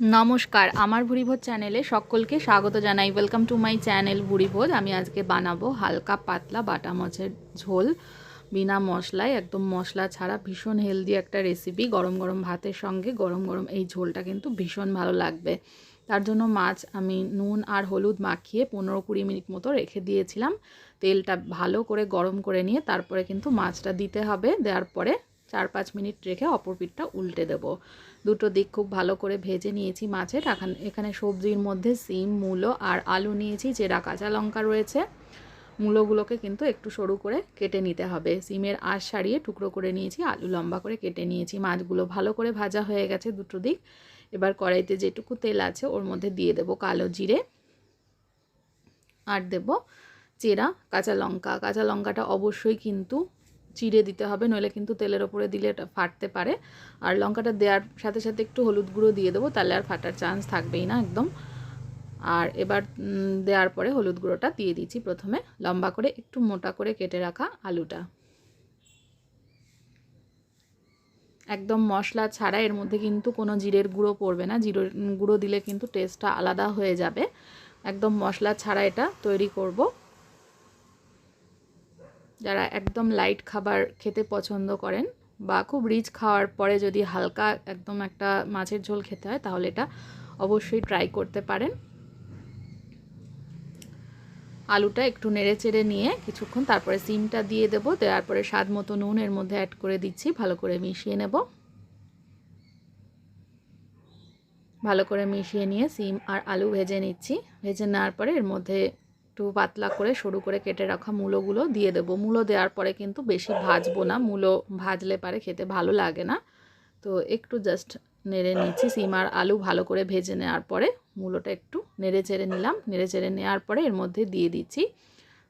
নমস্কার, আমার ভুরিভোজ চ্যানেলে সকলকে স্বাগত জানাই। Welcome to my channel Bhurivoj. আমি আজকে বানাবো হালকা পাতলা বাটা মাছের ঝোল। বিনা মশলায়, একদম মশলা ছাড়া, ভীষণ হেলদি একটা রেসিপি গরম গরম ভাতের সঙ্গে গরম গরম এই ঝোলটা কিন্তু ভীষণ ভালো লাগবে। তার জন্য মাছ আমি নুন আর হলুদ মাখিয়ে পনেরো কুড়ি মিনিট মতো রেখে দিয়েছিলাম। তেলটা ভালো করে গরম করে নিয়ে তারপরে কিন্তু মাছটা দিতে হবে। দেওয়ার পরে চার পাঁচ মিনিট রেখে অপর পিঠটা উল্টে দেবো। দুটো দিক খুব ভালো করে ভেজে নিয়েছি মাছের। এখানে এখানে সবজির মধ্যে সিম, মূলো আর আলু নিয়েছি চেরা কাঁচা লঙ্কা রয়েছে। মূলোগুলোকে কিন্তু একটু সরু করে কেটে নিতে হবে। সিমের আঁশ সারিয়ে টুকরো করে নিয়েছি, আলু লম্বা করে কেটে নিয়েছি। মাছগুলো ভালো করে ভাজা হয়ে গেছে দুটো দিক। এবার কড়াইতে যেটুকু তেল আছে ওর মধ্যে দিয়ে দেবো কালো জিরে। আর দেব চেরা, কাঁচা লঙ্কা। কাঁচা লঙ্কাটা অবশ্যই কিন্তু চিড়ে দিতে হবে, নইলে কিন্তু তেলের ওপরে দিলে এটা ফাটতে পারে। আর লঙ্কাটা দেওয়ার সাথে সাথে একটু হলুদ গুঁড়ো দিয়ে দেবো, তাহলে আর ফাটার চান্স থাকবেই না একদম। আর এবার দেওয়ার পরে হলুদ গুঁড়োটা দিয়ে দিচ্ছি প্রথমে, লম্বা করে একটু মোটা করে কেটে রাখা আলুটা। একদম মশলা ছাড়া এর মধ্যে কিন্তু কোনো জিরের গুঁড়ো পড়বে না জিরোর গুঁড়ো দিলে কিন্তু টেস্টটা আলাদা হয়ে যাবে। একদম মশলা ছাড়া এটা তৈরি করব। যারা একদম লাইট খাবার খেতে পছন্দ করেন বা খুব রিচ খাওয়ার পরে যদি হালকা একদম একটা মাছের ঝোল খেতে হয়, তাহলে এটা অবশ্যই ট্রাই করতে পারেন। আলুটা একটু নেড়ে চেড়ে নিয়ে কিছুক্ষণ তারপরে সিমটা দিয়ে দেবো, দেওয়ার পরে স্বাদ মতো নুন এর মধ্যে অ্যাড করে দিচ্ছি, ভালো করে মিশিয়ে নেব। ভালো করে মিশিয়ে নিয়ে সিম আর আলু ভেজে নিচ্ছি। ভেজে নেওয়ার পরে এর মধ্যে একটু পাতলা করে সরু করে কেটে রাখা মূলোগুলো দিয়ে দেবো। মূলো দেওয়ার পরে কিন্তু বেশি ভাজবো না, মূলো ভাজলে পারে খেতে ভালো লাগে না। তো একটু জাস্ট নেড়ে নিচ্ছি, সিম আর আলু ভালো করে ভেজে নেওয়ার পরে মূলোটা একটু নেড়ে চেড়ে নিলাম। নেড়ে চেড়ে নেওয়ার পরে এর মধ্যে দিয়ে দিচ্ছি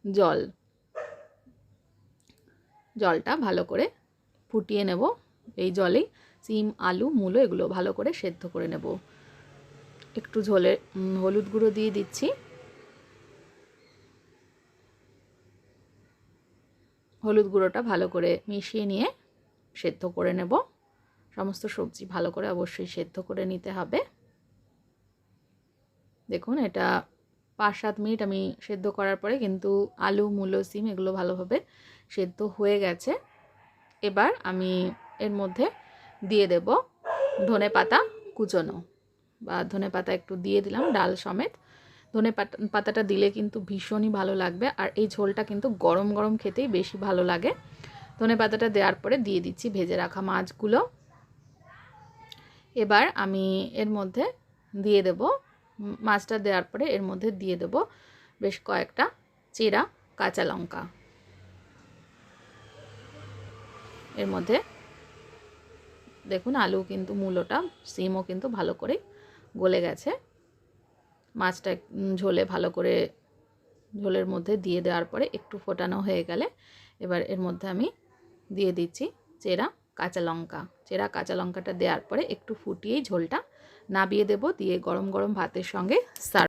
জল। জলটা ভালো করে ফুটিয়ে নেব এই জলেই। সিম, আলু, মূলো এগুলো ভালো করে সেদ্ধ করে নেব। একটু ঝোলে হলুদ গুঁড়ো দিয়ে দিচ্ছি। হলুদ গুঁড়োটা ভালো করে মিশিয়ে নিয়ে সেদ্ধ করে নেব। সমস্ত সবজি ভালো করে অবশ্যই সেদ্ধ করে নিতে হবে। দেখুন, এটা পাঁচ সাত মিনিট আমি সেদ্ধ করার পরে কিন্তু আলু, মূলো, সিম এগুলো ভালোভাবে সেদ্ধ হয়ে গেছে। এবার আমি এর মধ্যে দিয়ে দেব ধনে পাতা কুচনো বা ধনে পাতা একটু দিয়ে দিলাম ডাল সমেত। ধনে পাতাটা দিলে কিন্তু ভীষণই ভালো লাগবে। আর এই ঝোলটা কিন্তু গরম গরম খেতেই বেশি ভালো লাগে। ধনে পাতাটা দেওয়ার পরে দিয়ে দিচ্ছি ভেজে রাখা মাছগুলো। এবার আমি এর মধ্যে দিয়ে দেব, মাছটা দেওয়ার পরে এর মধ্যে দিয়ে দেব বেশ কয়েকটা চেরা কাঁচা লঙ্কা। এর মধ্যে দেখুন আলু কিন্তু, মূলোটা সিমও কিন্তু ভালো করে গলে গেছে। মাছটা ঝোলে ভালো করে ঝোলের মধ্যে দিয়ে দেওয়ার পরে একটু ফোটানো হয়ে গেলে এবার এর মধ্যে আমি দিয়ে দিচ্ছি চেরা, কাঁচা লঙ্কা। চেরা, কাঁচা লঙ্কাটা দেওয়ার পরে একটু ফুটিয়েই ঝোলটা নাবিয়ে দেব, দিয়ে গরম গরম ভাতের সঙ্গে সার্ভ